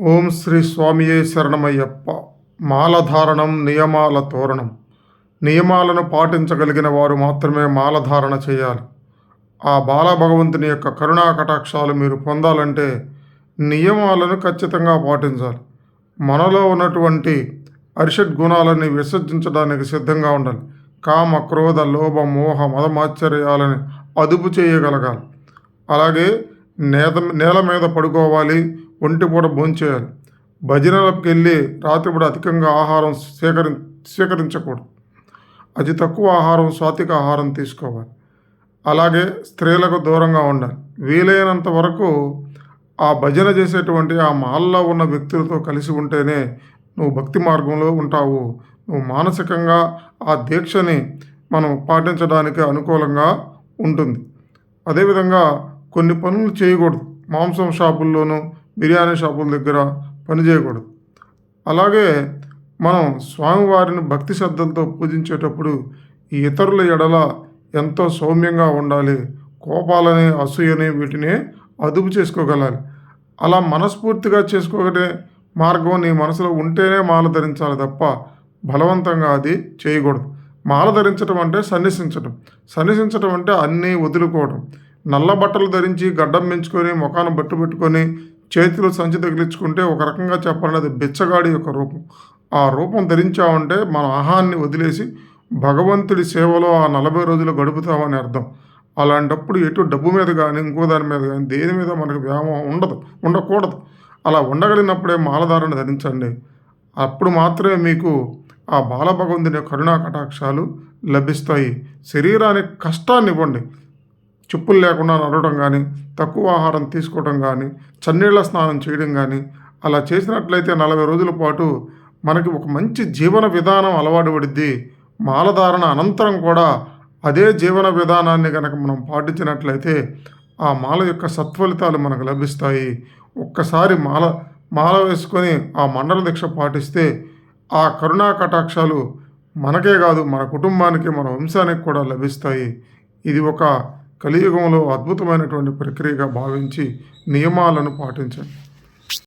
ఓం శ్రీ స్వామియే శరణమయ్యప్ప. మాలధారణం నియమాల తోరణం. నియమాలను పాటించగలిగిన వారు మాత్రమే మాలధారణ చేయాలి. ఆ బాల భగవంతుని యొక్క కరుణా కటాక్షాలు మీరు పొందాలంటే నియమాలను ఖచ్చితంగా పాటించాలి. మనలో ఉన్నటువంటి అరిషడ్ గుణాలని విసర్జించడానికి సిద్ధంగా ఉండాలి. కామ క్రోధ లోభ మోహ మదమాశ్చర్యాలని అదుపు చేయగలగాలి. అలాగే నేత నేల మీద పడుకోవాలి ఒంటిపూట భోంచేయాలి భజనలకు వెళ్ళి రాత్రిపూట అధికంగా ఆహారం స్వీకరి స్వీకరించకూడదు అతి తక్కువ ఆహారం సాత్విక ఆహారం తీసుకోవాలి. అలాగే స్త్రీలకు దూరంగా ఉండాలి. వీలైనంత వరకు ఆ భజన చేసేటువంటి ఆ మాల్లో ఉన్న వ్యక్తులతో కలిసి ఉంటేనే నువ్వు భక్తి మార్గంలో ఉంటావు. నువ్వు మానసికంగా ఆ దీక్షని మనం పాటించడానికి అనుకూలంగా ఉంటుంది. అదేవిధంగా కొన్ని పనులు చేయకూడదు. మాంసం షాపుల్లోనూ బిర్యానీ షాపుల దగ్గర పని చేయకూడదు. అలాగే మనం స్వామివారిని భక్తి శ్రద్ధలతో పూజించేటప్పుడు ఈ ఇతరుల ఎడల ఎంతో సౌమ్యంగా ఉండాలి. కోపాలని అసూయని వీటిని అదుపు చేసుకోగలాలి. అలా మనస్ఫూర్తిగా చేసుకోగలే మార్గం నీ మనసులో ఉంటేనే మాల ధరించాలి తప్ప బలవంతంగా అది చేయకూడదు. మాల ధరించడం అంటే సన్నిసించడం సన్నిసించడం అంటే అన్నీ వదులుకోవడం నల్ల బట్టలు ధరించి గడ్డం పెంచుకొని ముఖాన బట్టు పెట్టుకొని చేతిలో సంచి తగిలించుకుంటే ఒక రకంగా చెప్పాలంటే అది బిచ్చగాడి యొక్క రూపం. ఆ రూపం ధరించామంటే మన ఆహాన్ని వదిలేసి భగవంతుడి సేవలో ఆ నలభై రోజులు గడుపుతామని అర్థం. అలాంటప్పుడు ఎటు డబ్బు మీద కానీ ఇంకో దాని మీద కానీ దేని మీద మనకు వ్యామోహం ఉండదు ఉండకూడదు. అలా ఉండగలిగినప్పుడే మాలధారణ ధరించండి. అప్పుడు మాత్రమే మీకు ఆ బాలభగవంతుని కరుణా కటాక్షాలు లభిస్తాయి. శరీరానికి కష్టాన్ని ఇవ్వండి. చెప్పులు లేకుండా నడవడం కానీ తక్కువ ఆహారం తీసుకోవడం కానీ చన్నీళ్ళ స్నానం చేయడం కానీ అలా చేసినట్లయితే నలభై రోజుల పాటు మనకి ఒక మంచి జీవన విధానం అలవాటు పడిద్ది. మాలధారణ అనంతరం కూడా అదే జీవన విధానాన్ని కనుక మనం పాటించినట్లయితే ఆ మాల యొక్క సత్ఫలితాలు మనకు లభిస్తాయి. ఒక్కసారి మాల మాల వేసుకొని ఆ మండల దీక్ష పాటిస్తే ఆ కరుణా కటాక్షాలు మనకే కాదు మన కుటుంబానికి మన వంశానికి కూడా లభిస్తాయి. ఇది ఒక కలియుగంలో అద్భుతమైనటువంటి ప్రక్రియగా భావించి నియమాలను పాటించండి.